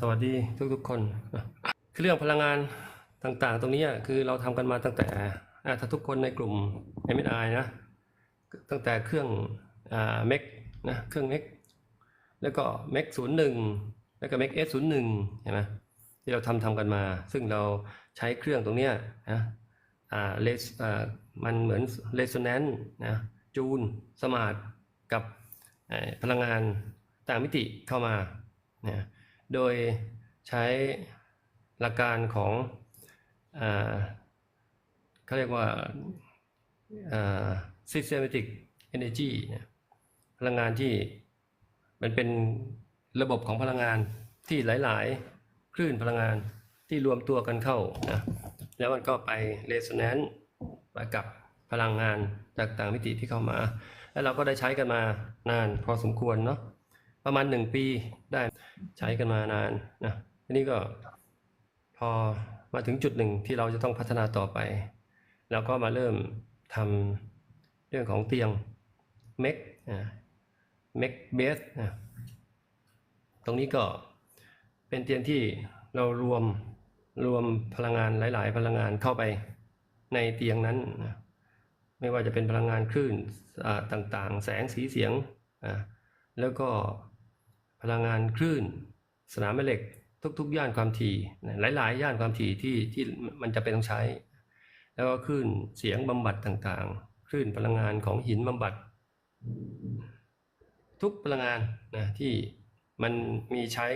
สวัสดีทุกๆคนคือเรื่องพลังงานต่างๆ ตรงนี้อะคือเราทำกันมาตั้งแต่ถ้าทุกคนในกลุ่ม MNI นะ ตั้งแต่เครื่องอ่า MEC นะเครื่อง MEC แล้วก็ MEC 0 1แล้วก็ MEC S 0 1เห็นไหมที่เราทำทำกันมา ซึ่งเราใช้เครื่องตรงเนี้ยนะอ่าเลสอ่ามันเหมือนเร s โ n แนนนะจูนสมาร์ทกับพลังงานต่างมิติเข้ามานะ โดยใช้หลักการของเขาเรียกว่า systematic energy เนี่ยพลังงานที่มันเป็นระบบของพลังงานที่หลาย ๆ คลื่นพลังงานที่รวมตัวกันเข้านะแล้วมันก็ไป resonance ไปกับพลังงานจากต่างมิติที่เข้ามา แล้วเราก็ได้ใช้กันมานานพอสมควรเนาะประมาณหนึ่งปีได้ ใช้กันมานานนะทีนี้ก็พอมาถึงจุดหนึ่งที่เราจะต้องพัฒนาต่อไปแล้วก็มาเริ่มทำเรื่องของเตียง m e c อ่า m e c base อ่าตรงนี้ก็เป็นเตียงที่เรารวมรวมพลังงานหลาย ๆ พลังงานเข้าไปในเตียงนั้น ไม่ว่าจะเป็นพลังงานคลื่นต่าง ๆ แสงสีเสียง แล้วก็ พลังงานคลื่น สนามแม่เหล็กทุกๆ ย่านความถี่หลาย ๆ ย่านความถี่ที่ที่มันจะเป็นต้องใช้ แล้วก็คลื่นเสียงบำบัดต่างๆ คลื่นพลังงานของหินบำบัด ทุกพลังงานนะที่มันมีใช้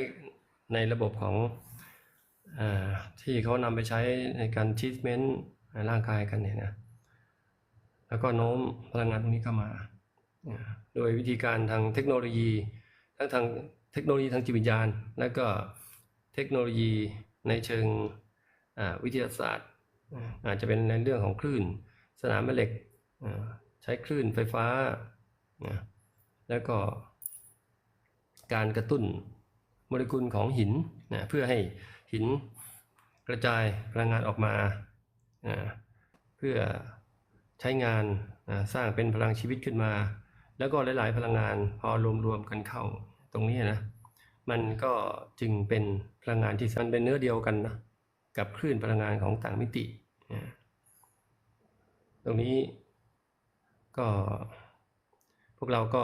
ในระบบของอที่เขานำไปใช้ในการชีทเมนต์ร่างกายกันเนี่ยนะแล้วก็โน้มพลังงานตรงนี้เข้ามาอ่าโดยวิธีการทางเทคโนโลยี ทั้งทางเทคโนโลยีทางจิตวิญญาณ และก็เทคโนโลยีในเชิงอ่าวิทยาศาสตร์อ่าอาจจะเป็นในเรื่องของคลื่น สนามแม่เหล็กอ่าใช้คลื่นไฟฟ้านะแล้วก็การกระตุ้นโมเลกุลของหินนะเพื่อให้หินกระจายพลังงานออกมาอ่าเพื่อใช้งานอ่าสร้างเป็นพลังชีวิตขึ้นมา แล้วก็หลาย ๆ พลังงานพอรวม ๆ กันเข้า ตรงนี้นะ มันก็จึงเป็นพลังงานที่มันเป็นเนื้อเดียวกันนะกับคลื่นพลังงานของต่างมิติ ตรงนี้ก็พวกเราก็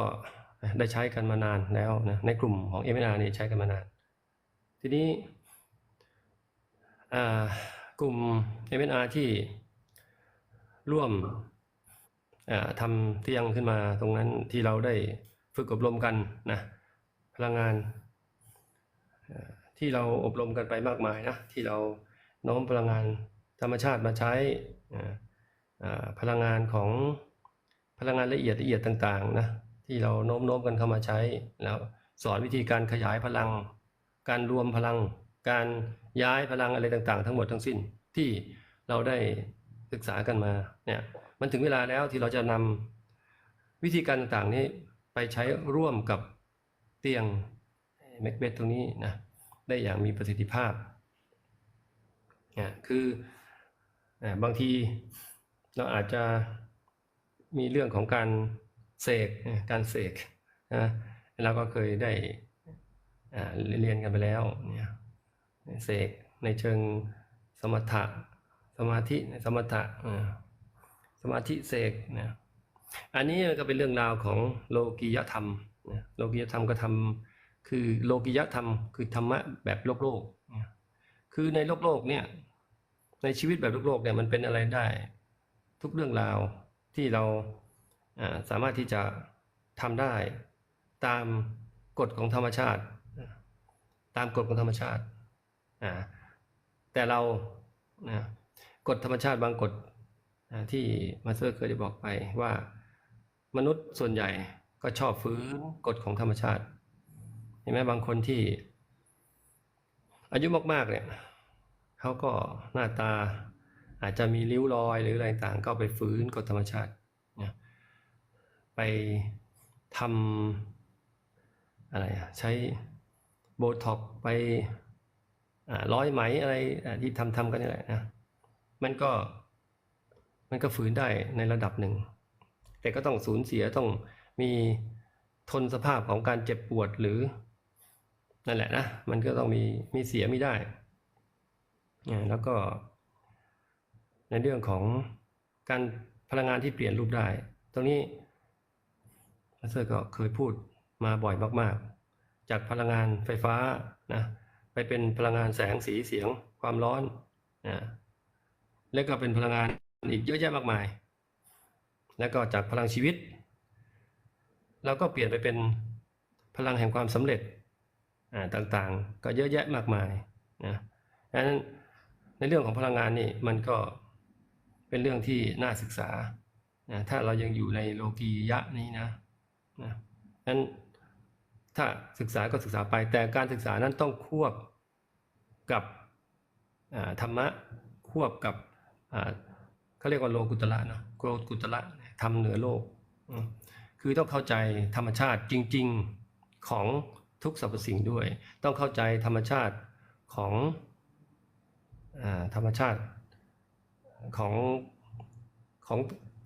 ได้ใช้กันมานานแล้วนะในกลุ่มของ m อ r เนี่ยใช้กันมานาน ทีนี้กลุ่ม m อ r ที่ร่วมทำเตียงขึ้นมาตรงนั้นที่เราได้ฝึกอบรมกันนะ ลังงานที่เราอบรมกันไปมากมายนะที่เราโน้มพลังงานธรรมชาติมาใช้พลังงานของพลังงานละเอียดละเอียดต่างๆนะที่เราโน้มโน้มกันเข้ามาใช้แล้วสอนวิธีการขยายพลัง การรวมพลัง การย้ายพลังอะไรต่างๆ ทั้งหมดทั้งสิ้นที่เราได้ศึกษากันมาเนี่ยมันถึงเวลาแล้วที่เราจะนำวิธีการต่างๆนี้ไปใช้ร่วมกับ เตียงแมกเบตตรงนี้นะได้อย่างมีประสิทธิภาพนะคือบางทีเราอาจจะมีเรื่องของการเสกการเสกนะเราก็เคยได้เรียนกันไปแล้วเนี่ยเสกในเชิงสมถะสมาธิสมถะสมาธิเสกนะอันนี้ก็เป็นเรื่องราวของโลกียธรรม นะโลกียธรรมก็ทำคือโลกิยธรรม คือธรรมะแบบโลกโลกคือในโลกโลกเนี่ยในชีวิตแบบโลกโลกเนี่ยมันเป็นอะไรได้ ทุกเรื่องราวที่เราสามารถที่จะทำได้ตามกฎของธรรมชาติ ตามกฎของธรรมชาติแต่เรานะกฎธรรมชาติบางกฎที่มาสเตอร์เคยได้บอกไปว่า มนุษย์ส่วนใหญ่ ก็ชอบฝืนกฎของธรรมชาติ เห็นไหมบางคนที่ อายุมากๆเนี่ยเขาก็หน้าตาอาจจะมีริ้วรอยหรืออะไรต่างก็ไปฟื้นกฎธรรมชาตินะไปทำอะไรใช้โบท็อกไปร้อยไหมอะไรที่ทำทำกันนี่แหละนะมันก็มันก็ฝืนได้ในระดับหนึ่ง แต่ก็ต้องสูญเสียต้อง มีทนสภาพของการเจ็บปวดหรือนั่นแหละนะมันก็ต้องมีมีเสียมีได้แล้วก็ในเรื่องของการพลังงานที่เปลี่ยนรูปได้ ตรงนี้มาสเตอร์ก็เคยพูดมาบ่อยมาก ๆ จากพลังงานไฟฟ้านะไปเป็นพลังงานแสงสีเสียงความร้อนนะแล้วก็เป็นพลังงานอีกเยอะแยะมากมาย แล้วก็จากพลังชีวิต เราก็เปลี่ยนไปเป็นพลังแห่งความสำเร็จต่างๆ ก็เยอะแยะมากมายนะดังนั้นในเรื่องของพลังงานนี่มันก็เป็นเรื่องที่น่าศึกษานะถ้าเรายังอยู่ในโลกียะนี้นะนะนั้นถ้าศึกษาก็ศึกษาไป แต่การศึกษานั้นต้องควบกับธรรมะควบกับเขาเรียกว่าโลกุตละเนาะโลกุตละทำเหนือโลก คือต้องเข้าใจธรรมชาติจริง ๆของทุกสรรพสิ่งด้วย ต้องเข้าใจธรรมชาติของอธรรมชาติของของ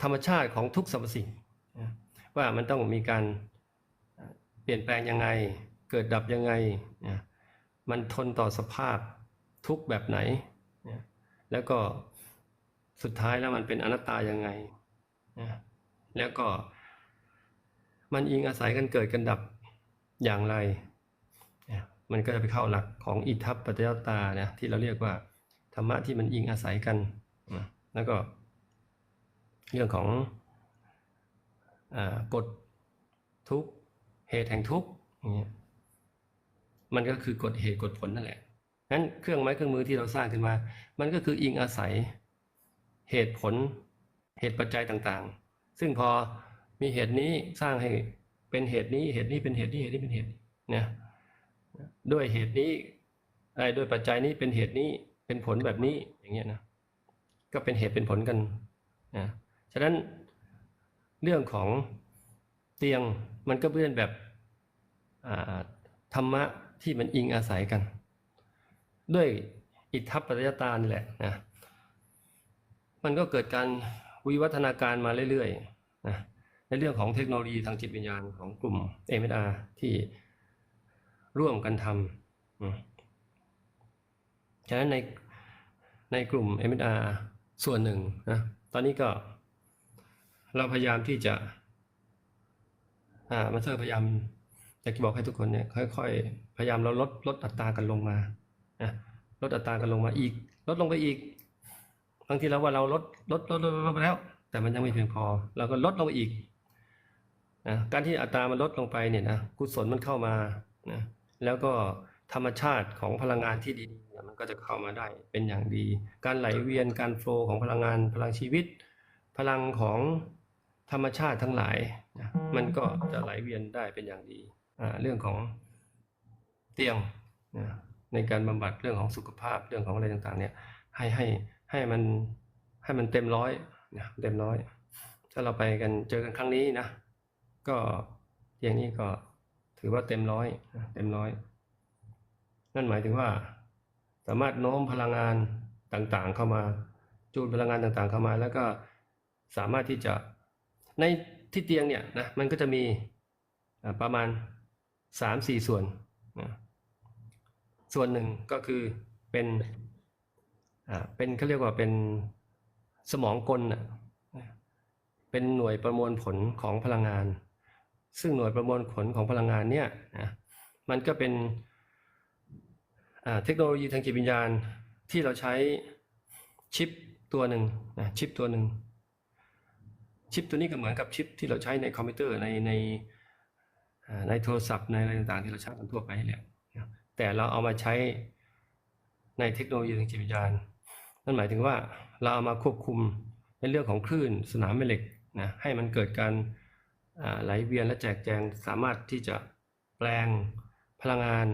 ธรรมชาติของทุกสรรพสิ่งว่ามันต้องมีการเปลี่ยนแปลงยังไง เกิดดับยังไง มันทนต่อสภาพทุกแบบไหน แล้วก็สุดท้ายแล้วมันเป็นอนัตตายังไง แล้วก็ มันอิงอาศัยกันเกิดกันดับอย่างไร มันก็จะไปเข้าหลักของอิทธัปปัจจยตานี่ยที่เราเรียกว่าธรรมะที่มันอิงอาศัยกัน แล้วก็เรื่องของอกฎทุกเหตุแห่งทุกอย่างเงี้ยมันก็คือกฎเหตุกฎผลนั่นแหละนั้นเครื่องไม้เครื่องมือที่เราสร้างขึ้นมา มันก็คืออิงอาศัยเหตุผลเหตุปัจจัยต่างๆ ซึ่งพอ มีเหตุนี้สร้างให้เป็นเหตุนี้เหตุนี้เป็นเหตุนี้เหตุนี้เป็นเหตุนี้นะด้วยเหตุนี้ไอ้ด้วยปัจจัยนี้เป็นเหตุนี้เป็นผลแบบนี้อย่างเงี้ยนะก็เป็นเหตุเป็นผลกันนะฉะนั้นเรื่องของเตียงมันก็เป็นแบบธรรมะที่มันอิงอาศัยกัน ด้วยอิทธัปปัจจยตานี่แหละนะมันก็เกิดการวิวัฒนาการมาเรื่อยๆนะ ในเรื่องของเทคโนโลยีทางจิตวิญญาณของกลุ่ม m อ r ที่ร่วมกันทำฉะนั้นในในกลุ่ม m อ r ส่วนหนึ่งนะตอนนี้ก็เราพยายามที่จะอ่ามาเซอร์พยายามอยากจะบอกให้ทุกคนเนี่ยค่อยๆ พยายามเราลดลดอัตรากันลงมานะลดอัตรากันลงมาอีก ลดลงไปอีกบางทีเราว่าเราลดลดลดลดลดไปแล้ว แต่มันยังไม่เพียงพอ เราก็ลดลงไปอีก นะการที่อัตรามันลดลงไปเนี่ยนะกุศลมันเข้ามานะแล้วก็ธรรมชาติของพลังงานที่ดีเนี่ยมันก็จะเข้ามาได้เป็นอย่างดี การไหลเวียนการโฟล์ของพลังงานพลังชีวิต พลังของธรรมชาติทั้งหลายนะมันก็จะไหลเวียนได้เป็นอย่างดีอ่าเรื่องของเตียงนะในการบำบัดเรื่องของสุขภาพเรื่องของอะไรต่างๆ เนี่ยให้ให้ให้มันให้มันเต็มร้อยนะเต็มร้อย ถ้าเราไปกันเจอกันครั้งนี้นะ ก็เตียงนี้ก็ถือว่าเต็มร้อยเต็มร้อย นั่นหมายถึงว่า สามารถโน้มพลังงานต่างๆเข้ามา จูนพลังงานต่างๆเข้ามา แล้วก็สามารถที่จะในที่เตียงเนี่ยนะมันก็จะมีประมาณสามสี่ส่วนนะส่วนหนึ่งก็คือเป็นอ่าเป็นเขาเรียกว่าเป็นสมองกลน่ะนะเป็นหน่วยประมวลผลของพลังงาน ซึ่งหน่วยประมวลผลของพลังงานเนี่ยนะมันก็เป็นเทคโนโลยีทางจิตวิญญาณที่เราใช้ชิปตัวหนึ่งนะชิปตัวหนึ่งชิปตัวนี้ก็เหมือนกับชิปที่เราใช้ในคอมพิวเตอร์ในในในโทรศัพท์ในอะไรต่างๆที่เราใช้กันทั่วไปนี่แหละแต่เราเอามาใช้ในเทคโนโลยีทางจิตวิญญาณ นั่นหมายถึงว่าเราเอามาควบคุมในเรื่องของคลื่นสนามแม่เหล็กนะให้มันเกิดการ ไหลเวียนและแจกแจงสามารถที่จะแปลงพลังงาน